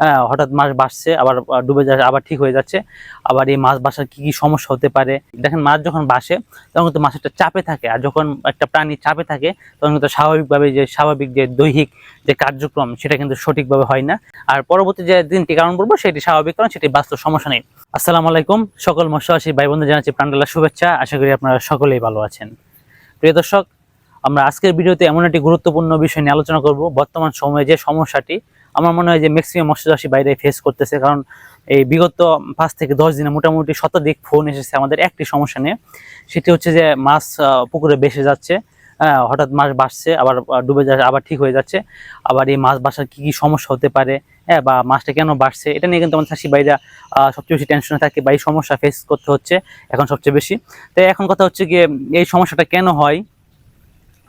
হ্যাঁ, হঠাৎ মাছ বাসছে আবার ডুবে যাচ্ছে আবার ঠিক হয়ে যাচ্ছে। আবার এই মাছ বাসার কি কি সমস্যা হতে পারে? দেখেন মাছ যখন বাসে তখন কিন্তু মাছ একটা চাপে থাকে। আর যখন একটা প্রাণী চাপে থাকে তখন কিন্তু স্বাভাবিকভাবে যে স্বাভাবিক যে দৈহিক যে কার্যক্রম সেটা কিন্তু সঠিকভাবে হয় না। আর পরবর্তী যে দিনটি কারণ বলব সেটি স্বাভাবিক কারণ সেটি বাস্তব সমস্যা নেই। আসসালামু আলাইকুম সকল মৎস্যবাসী ভাই বন্ধু জানাচ্ছি প্রাণডালা শুভেচ্ছা। আশা করি আপনারা সকলেই ভালো আছেন। প্রিয় দর্শক আমরা আজকের ভিডিওতে এমন একটি গুরুত্বপূর্ণ বিষয় নিয়ে আলোচনা করব। বর্তমান সময়ে যে সমস্যাটি আমার মনে হয় যে ম্যাক্সিমাম মৎস্যচাষী বাইরে ফেস করতেছে কারণ এই বিগত পাঁচ থেকে দশ দিনে মোটামুটি শতাধিক ফোন এসেছে আমাদের। একটি সমস্যা নিয়ে সেটি হচ্ছে যে মাছ পুকুরে বেসে যাচ্ছে হঠাৎ মাছ বাসছে আবার ডুবে যাচ্ছে আবার ঠিক হয়ে যাচ্ছে। আবার এই মাছ বাসার কি কি সমস্যা হতে পারে হ্যাঁ বা মাছটা কেন বাড়ছে এটা নিয়ে কিন্তু আমাদের চাষি আহ, সবচেয়ে বেশি টেনশনে থাকে বা এই সমস্যা ফেস করতে হচ্ছে এখন সবচেয়ে বেশি। তাই এখন কথা হচ্ছে গিয়ে এই সমস্যাটা কেন হয়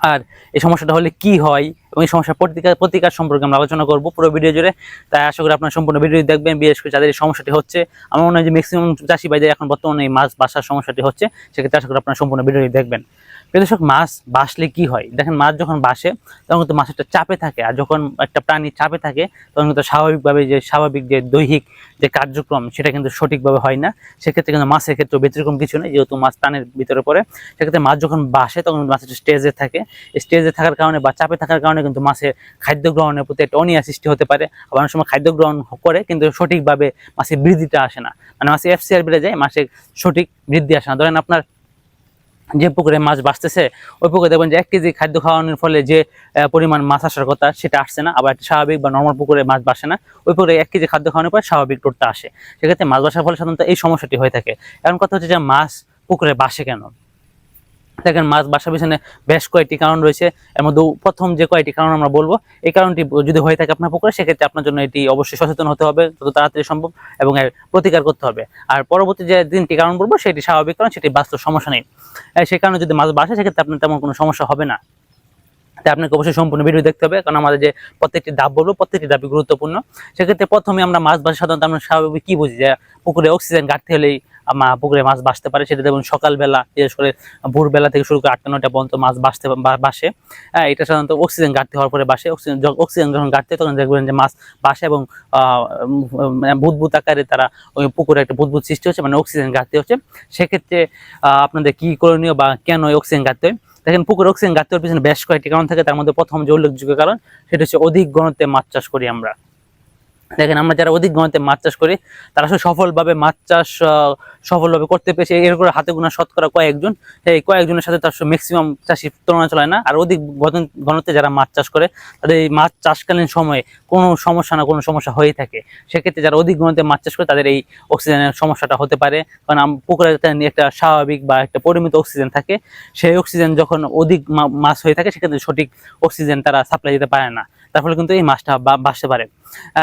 আর এই সমস্যাটা হলে কি হয় এবং এই সমস্যার প্রতিকার প্রতিকার সম্পর্কে আমরা আলোচনা করব পুরো ভিডিও জুড়ে। তাই আশা করি আপনার সম্পূর্ণ ভিডিও দেখবেন। বিশেষ করে যাদের এই সমস্যাটি হচ্ছে, আমার মনে হয় যে ম্যাক্সিমাম চাষি ভাইদের এখন বর্তমানে এই মাছ বাসার সমস্যাটি হচ্ছে, সেক্ষেত্রে আশা করি আপনার সম্পূর্ণ ভিডিও দেখবেন। প্রিয় দর্শক, মাছ বাসলে কি হয়? দেখেন, মাছ যখন বাসে, তখন কিন্তু মাছ একটা চাপে থাকে। আর যখন একটা প্রাণী চাপে থাকে, তখন কিন্তু স্বাভাবিকভাবে যে স্বাভাবিক যে দৈহিক যে কার্যক্রম, সেটা কিন্তু সঠিকভাবে হয় না। সেক্ষেত্রে কিন্তু মাছের ক্ষেত্রে ব্যতিক্রম কিছু নেই, যেহেতু মাছ প্রাণের ভিতরে পড়ে। সেক্ষেত্রে মাছ যখন বাসে, তখন কিন্তু মাছ একটা স্টেজে থাকে। স্টেজে থাকার কারণে বা চাপে থাকার কারণে কিন্তু মাছের খাদ্য গ্রহণের প্রতি একটা অনিয়া সৃষ্টি হতে পারে। আবার অনেক সময় খাদ্য গ্রহণ করে কিন্তু সঠিকভাবে মাছের বৃদ্ধিটা আসে না। মানে মাছের এফসিআর বেড়ে যায়, মাছের সঠিক বৃদ্ধি আসে না। ধরেন আপনার যে পুকুরে মাছ বাঁচতেছে, ওই পুকুরে দেখবেন যে এক কেজি খাদ্য খাওয়ানোর ফলে যে পরিমাণ মাছ আসার কথা সেটা আসছে না। আবার স্বাভাবিক বা নর্মাল পুকুরে মাছ বাসে না, ওই পুকুরে এক কেজি খাদ্য খাওয়ানোর পর স্বাভাবিক টোটটা আসে। সেক্ষেত্রে মাছ বাসার ফলে সাধারণত এই সমস্যাটি হয়ে থাকে। এখন কথা হচ্ছে যে মাছ পুকুরে বাসে কেন? দেখেন মাছ বাসা পিছনে বেশ কয়েকটি কারণ রয়েছে। এর মধ্যে প্রথম যে কয়েকটি কারণ আমরা বলব, এই কারণটি যদি হয়ে থাকে আপনার পুকুরে সেক্ষেত্রে আপনার জন্য এটি অবশ্যই সচেতন হতে হবে, যত তাড়াতাড়ি সম্ভব এবং এর প্রতিকার করতে হবে। আর পরবর্তী যে তিনটি কারণ বলব, সেটি স্বাভাবিক কারণ, সেটি বাস্তব সমস্যা নেই। সেই কারণে যদি মাছ বাসে, সেক্ষেত্রে আপনার তেমন কোনো সমস্যা হবে না। তাই আপনাকে অবশ্যই সম্পূর্ণ ভিডিও দেখতে হবে, কারণ আমাদের যে প্রত্যেকটি ধাপ বলব, প্রত্যেকটি ধাপই গুরুত্বপূর্ণ। সেক্ষেত্রে প্রথমে আমরা মাছ বাসা সাধারণত আমরা স্বাভাবিক কি বুঝি? যে পুকুরে অক্সিজেন ঘাটতি হলেই পুকুরে মাছ বাঁচতে পারে। সেটা দেখুন সকালবেলা বিশেষ করে ভোরবেলা থেকে শুরু করে আটটা নটা পর্যন্ত মাছ বাঁচতে বাসে। হ্যাঁ, এটা সাধারণত অক্সিজেন ঘাটতি হওয়ার পরে বাসে। অক্সিজেন অক্সিজেন যখন ঘাটতি তখন দেখবেন যে মাছ বাসে এবং মানে বুদবুদ আকারে তারা ওই পুকুরে একটা বুদবুদ সৃষ্টি হচ্ছে মানে অক্সিজেন ঘাটতি হচ্ছে। সেক্ষেত্রে আপনাদের কি করণীয় বা কেন অক্সিজেন ঘাটতি হয়? দেখেন পুকুর অক্সিজেন ঘাটতি হওয়ার পিছনে বেশ কয়েকটি কারণ থাকে। তার মধ্যে প্রথম যে উল্লেখযোগ্য কারণ সেটা হচ্ছে অধিক গণতে মাছ চাষ করি আমরা। দেখেন আমরা যারা অধিক গণতে মাছ চাষ করি, তারা সফলভাবে মাছ চাষ সফলভাবে করতে পেরেছে। এর করে হাতে গোনা শতকরা কয়েকজন। এই কয়েকজনের সাথে তার ম্যাক্সিমাম চাষি তুলনা চলায় না। আর অধিক ঘন- ঘনত্বে যারা মাছ চাষ করে, তাদের এই মাছ চাষকালীন সময়ে কোনো সমস্যা না, কোনো সমস্যা হয়েই থাকে। সেক্ষেত্রে যারা অধিক ঘনত্বে মাছ চাষ করে, তাদের এই অক্সিজেনের সমস্যাটা হতে পারে। কারণ পুকুরে একটা স্বাভাবিক বা একটা পরিমিত অক্সিজেন থাকে, সেই অক্সিজেন যখন অধিক মাছ হয়ে থাকে, সেক্ষেত্রে সঠিক অক্সিজেন তারা সাপ্লাই দিতে পারে না। তার ফলে কিন্তু এই মাছটা বা- বাঁচতে পারে।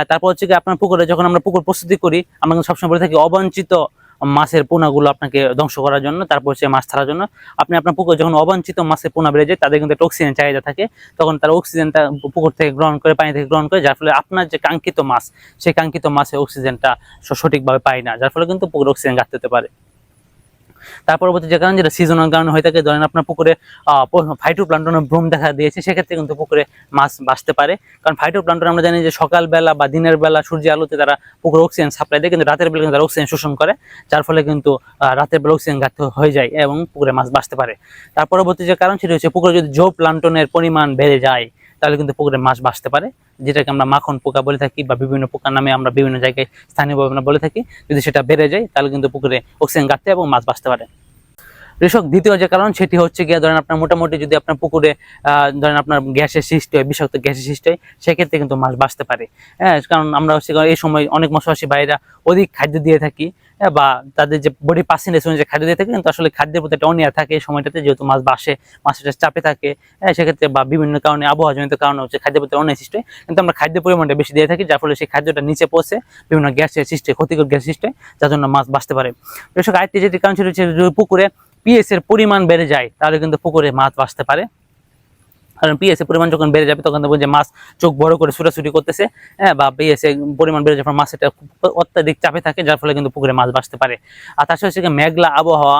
তারপর হচ্ছে কি আপনার পুকুরে যখন আমরা পুকুর প্রস্তুতি করি, আমরা কিন্তু সবসময় বলে থাকি অবাঞ্ছিত মাছের পোনাগুলো আপনাকে ধ্বংস করার জন্য, তারপর হচ্ছে মাছ ছাড়ার জন্য। আপনি আপনার পুকুরে যখন অবাঞ্ছিত মাছের পোনা বেড়ে যায়, তাদের কিন্তু একটা অক্সিজেন চাহিদা থাকে। তখন তারা অক্সিজেনটা পুকুর থেকে গ্রহণ করে, পানি থেকে গ্রহণ করে, যার ফলে আপনার যে কাঙ্ক্ষিত মাছ, সেই কাঙ্ক্ষিত মাছের অক্সিজেনটা সঠিকভাবে পায় না, যার ফলে কিন্তু পুকুরে অক্সিজেন ঘাটতি পারে। তার পরবর্তী যে কারণ যেটা সিজনাল কারণে হয়ে থাকে, ধরেন আপনার পুকুরে ফাইটোপ্লান্টনের ভ্রম দেখা দিয়েছে, সেক্ষেত্রে কিন্তু পুকুরে মাছ বাঁচতে পারে। কারণ ফাইটো প্লান্টন আমরা জানি যে সকালবেলা বা দিনের বেলা সূর্যের আলোতে তারা পুকুরে অক্সিজেন সাপ্লাই দেয়, কিন্তু রাতের বেলা কিন্তু তারা অক্সিজেন শোষণ করে, যার ফলে কিন্তু রাতের বেলা অক্সিজেন ঘাটতি হয়ে যায় এবং পুকুরে মাছ বাঁচতে পারে। তার পরবর্তী যে কারণ সেটা হচ্ছে পুকুরে যদি জো প্লান্টনের পরিমাণ বেড়ে যায় তাহলে কিন্তু পুকুরে মাছ বাঁচতে পারে। যেটাকে আমরা মাখন পোকা বলে থাকি বা বিভিন্ন পোকার নামে আমরা বিভিন্ন জায়গায় স্থানীয়ভাবে আমরা বলে থাকি, যদি সেটা বেড়ে যায় তাহলে কিন্তু পুকুরে অক্সিজেন ঘাটতি এবং মাছ বাঁচতে পারে। কৃষক, দ্বিতীয় যে কারণ সেটি হচ্ছে গিয়ে ধরেন আপনার মোটামুটি যদি আপনার পুকুরে ধরেন আপনার গ্যাসের সৃষ্টি হয়, বিষাক্ত গ্যাসের সৃষ্টি হয়, সেক্ষেত্রে কিন্তু মাছ বাঁচতে পারে। হ্যাঁ কারণ আমরা হচ্ছে এই সময় অনেক মশাবাসী ভাইরা অধিক খাদ্য দিয়ে থাকি। বা তাদের যে বডি পার্সেন্টেজ অনুযায়ী খাদ্য দিয়ে থাকে কিন্তু আসলে খাদ্যের প্রতি একটা অনিয়া থাকে এই সময়টাতে যেহেতু মাছ বাসে মাছের চাপে থাকে হ্যাঁ সেক্ষেত্রে বা বিভিন্ন কারণে আবহাওয়াজনিত কারণে হচ্ছে খাদ্যের প্রতি অনিয়া সৃষ্টি হয়। কিন্তু আমরা খাদ্যের পরিমাণটা বেশি দিয়ে থাকি যার ফলে সেই খাদ্যটা নিচে পৌঁছে বিভিন্ন গ্যাসের সৃষ্টি ক্ষতিকর গ্যাস সৃষ্টি হয়, যার জন্য মাছ বাঁচতে পারে। কৃষক আরেকটি যেটি কারণ সেটা হচ্ছে পুকুরে পিএস এর পরিমাণ বেড়ে যায় তাহলে কিন্তু পুকুরে মাছ বাঁচতে পারে। কারণ পিএসএ পরিমাণ যখন বেড়ে যাবে, তখন দেখবেন যে মাছ চোখ বড় করে ছুটাছুটি করতেছে। হ্যাঁ বা পিএসএ পরিমাণ বেড়ে যাওয়ার মাছ এটা অত্যাধিক চাপে থাকে, যার ফলে কিন্তু পুকুরে মাছ বাঁচতে পারে। আর তার সাথে মেঘলা আবহাওয়া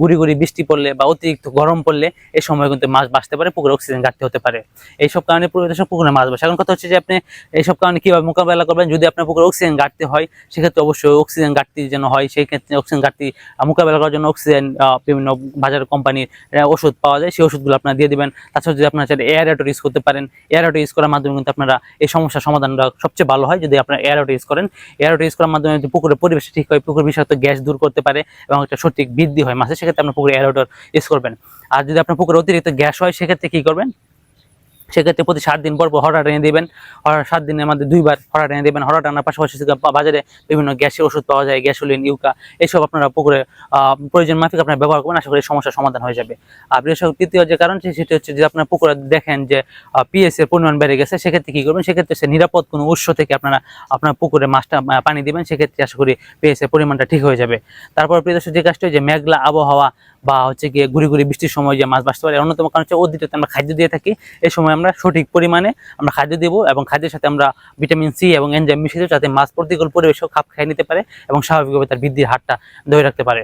গুড়ি গুড়ি বৃষ্টি পড়লে বা অতিরিক্ত গরম পড়লে এই সময় কিন্তু মাছ বাঁচতে পারে, পুকুরে অক্সিজেন ঘাটতি হতে পারে। এইসব কারণে পরিবেশের পুকুরে মাছ বাসে এখন কথা হচ্ছে যে আপনি এইসব কারণে কীভাবে মোকাবেলা করবেন? যদি আপনার পুকুরে অক্সিজেন ঘাটতি হয়, সেক্ষেত্রে অবশ্যই অক্সিজেন ঘাটতি যেন হয়, সেই ক্ষেত্রে অক্সিজেন ঘাটতি মোকাবেলা করার জন্য অক্সিজেন বিভিন্ন বাজার কোম্পানির ওষুধ পাওয়া যায়। সেই ওষুধগুলো আপনারা দিয়ে দিবেন। তাছাড়া যদি আপনারা চাইলে এয়ারঅটো ইউজ করতে পারেন। এয়ারঅটো ইউজ করার মাধ্যমে কিন্তু আপনারা এই সমস্যার সমাধানটা সবচেয়ে ভালো হয়। যদি আপনারা এয়ারঅটো ইউজ করেন এয়ারঅটো ইউজ করার মাধ্যমে পুকুরের পরিবেশ ঠিক হয়, পুকুর বিষাক্ত গ্যাস দূর করতে পারে এবং একটা সঠিক বৃদ্ধি হয় মাছের, সেক্ষেত্রে আপনার পুকুরে অ্যালোডর ইউজ করবেন। আর যদি আপনার পুকুরে অতিরিক্ত গ্যাস হয়, সেক্ষেত্রে কী করবেন? সেক্ষেত্রে প্রতি সাত দিন পর পর হঠাৎ এনে দেবেন। হঠাৎ সাত দিনের মধ্যে দুইবার হঠাৎ এনে দেবেন। হঠাৎ আনার পাশাপাশি বাজারে বিভিন্ন গ্যাসের ওষুধ পাওয়া যায়, গ্যাসোলিন, ইউকা এইসব আপনারা পুকুরে প্রয়োজন মাফিক আপনারা ব্যবহার করবেন। আশা করি সমস্যার সমাধান হয়ে যাবে। আর বৃহস্পতি তৃতীয় যে কারণ সেটি হচ্ছে যে আপনার পুকুরে দেখেন যে পিএস এর পরিমাণ বেড়ে গেছে। সেক্ষেত্রে কী করবেন? সেক্ষেত্রে সে নিরাপদ কোনো উৎস থেকে আপনারা, আপনার পুকুরে মাছটা পানি দিবেন। সেক্ষেত্রে আশা করি পিএস এর পরিমাণটা ঠিক হয়ে যাবে। তারপর প্রিয় দর্শক, যে কাজটা যে মেঘলা আবহাওয়া বা হচ্ছে গিয়ে ঘুরি ঘুরি বৃষ্টির সময় যে মাছ বাঁচতে পারে অন্যতম কারণ হচ্ছে অদ্বিতীয়তে আমরা খাদ্য দিয়ে থাকি এই সময় আমরা সঠিক পরিমাণে আমরা খাদ্য দেবো এবং খাদ্যের সাথে আমরা ভিটামিন সি এবং এনজাম মিশিয়ে যাতে মাছ প্রতিকূল পরিবেশেও খাপ খেয়ে নিতে পারে এবং স্বাভাবিকভাবে তার বৃদ্ধির হারটা ধরে রাখতে পারে।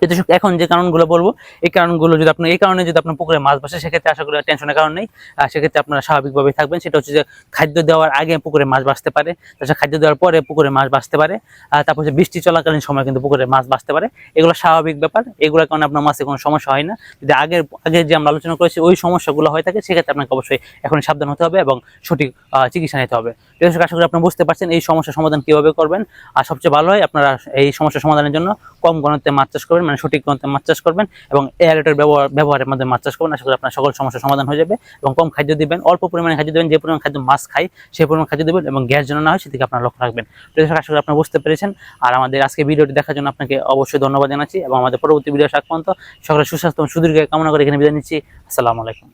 দর্শক, এখন যে কারণগুলো বলব এই কারণগুলো যদি আপনার এই কারণে যদি আপনার পুকুরে মাছ বাসে সেক্ষেত্রে আশা করি টেনশনের কারণ নেই। আর সেক্ষেত্রে আপনারা স্বাভাবিকভাবে থাকবেন। সেটা হচ্ছে যে খাদ্য দেওয়ার আগে পুকুরে মাছ বাঁচতে পারে তাছাড়া খাদ্য দেওয়ার পরে পুকুরে মাছ বাঁচতে পারে আর তারপর যে বৃষ্টি চলাকালীন সময় কিন্তু পুকুরে মাছ বাঁচতে পারে। এগুলো স্বাভাবিক ব্যাপার। এগুলোর কারণে আপনার মাছে কোনো সমস্যা হয় না। যদি আগের আগে যে আমরা আলোচনা করেছি ওই সমস্যাগুলো হয়ে থাকে সেক্ষেত্রে আপনাকে অবশ্যই এখন সাবধান হতে হবে এবং সঠিক চিকিৎসা নিতে হবে। দর্শক, আশা করি আপনারা বুঝতে পারছেন এই সমস্যার সমাধান কীভাবে করবেন। আর সবচেয়ে ভালো হয় আপনারা এই সমস্যার সমাধানের জন্য কম গণতে মাছ চাষ করবেন। মানে সঠিক মাছ চাষ করবেন এবং এয়ারেটের ব্যবহার ব্যবহারের মধ্যে মাছ চাষ করবেন। আশা করি আপনার সকল সমস্যার সমাধান হয়ে যাবে এবং কম খাদ্য দিবেন অল্প পরিমাণে খাদ্য দেবেন যে পরিমাণ খাদ্য মাছ খাই সেই পরিমাণ খাদ্য দেবেন এবং গ্যাস যেন না হয় সেদিকে আপনার লক্ষ্য রাখবেন। দর্শক, আশা করি আপনারা বুঝতে পেরেছেন। আর আমাদের আজকে ভিডিওটি দেখার জন্য আপনাকে অবশ্যই ধন্যবাদ জানাচ্ছি এবং আমাদের পরবর্তী ভিডিও পর্যন্ত সকলের সুস্বাস্থ্য এবং সুদীর্ঘ কামনা করে এখানে বিদায় নিচ্ছি। আসসালামু আলাইকুম।